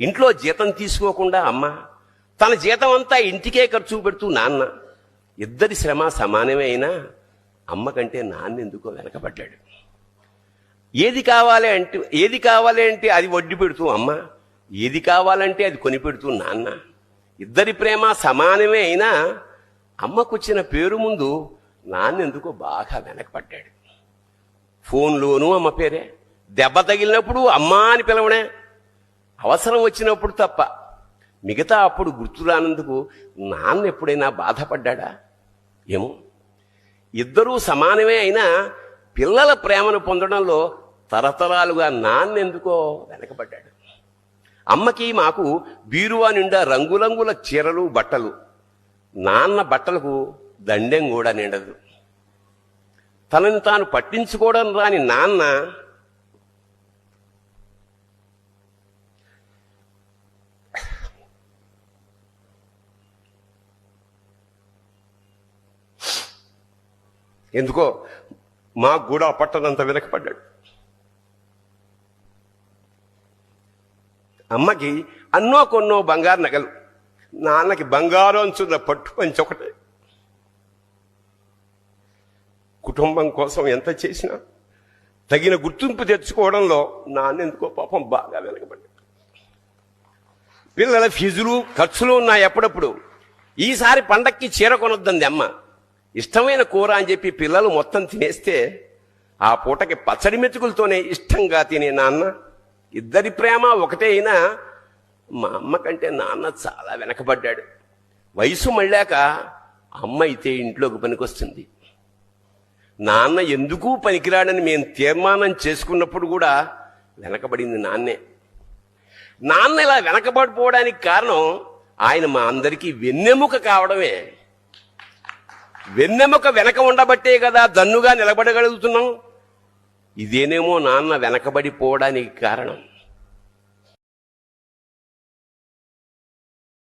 ఇంట్లో జీతం తీసుకోకుండా అమ్మ తన జీతం అంతా ఇంటికే ఖర్చు పెడుతూ నాన్న ఇద్దరి శ్రమ సమానమే అయినా అమ్మ కంటే నాన్న ఎందుకో వెనకబడ్డాడు. ఏది కావాలి అంటే ఏది కావాలి అంటే అది వడ్డీ పెడుతూ అమ్మ ఏది కావాలంటే అది కొని పెడుతూ నాన్న. ఇద్దరి ప్రేమ సమానమే అయినా అమ్మకొచ్చిన పేరు ముందు నాన్న ఎందుకో బాగా వెనకబడ్డాడు. ఫోన్లోనూ అమ్మ పేరే దెబ్బ తగిలినప్పుడు అమ్మా అని పిలవడే అవసరం వచ్చినప్పుడు తప్ప. మిగతా అప్పుడు గుర్తు రానందుకు నాన్న ఎప్పుడైనా బాధపడ్డా ఏమో. ఇద్దరూ సమానమే అయినా పిల్లల ప్రేమను పొందడంలో తరతరాలుగా నాన్నెందుకో వెనకబడ్డాడు. అమ్మకి మాకు బీరువా నిండా రంగురంగుల చీరలు బట్టలు. నాన్న బట్టలకు దండెం కూడా నిండదు. తనని తాను పట్టించుకోవడం రాని నాన్న ఎందుకో మాకు కూడా పట్టనంత వెనకపడ్డాడు అమ్మకి అన్నో కొన్నో బంగారు నగలు. నాన్నకి బంగారం అంచున్న పట్టు పంచి ఒకటే. కుటుంబం కోసం ఎంత చేసినా తగిన గుర్తింపు తెచ్చుకోవడంలో నాన్న ఎందుకో పాపం బాగా వెనకబడ్డాడు. పిల్లల ఫీజులు ఖర్చులు ఉన్నాయి ఎప్పుడప్పుడు ఈసారి పండక్కి చీర కొనొద్దంది అమ్మ. ఇష్టమైన కూర అని చెప్పి పిల్లలు మొత్తం తినేస్తే ఆ పూటకి పచ్చడి మెతుకులతోనే ఇష్టంగా తినే నాన్న. ఇద్దరి ప్రేమ ఒకటే అయినా మా అమ్మ కంటే నాన్న చాలా వెనకబడ్డాడు. వయసు మళ్ళాక అమ్మ అయితే ఇంట్లోకి పనికొస్తుంది. నాన్న ఎందుకు పనికిరాడని మేము తీర్మానం చేసుకున్నప్పుడు కూడా వెనకబడింది నాన్నే. నాన్న ఇలా వెనకబడిపోవడానికి కారణం ఆయన మా అందరికీ వెన్నెముక కావడమే. వెన్నెముక వెనక ఉండబట్టే కదా దన్నుగా నిలబడగలుగుతున్నాం. ఇదేనేమో నాన్న వెనకబడిపోవడానికి కారణం.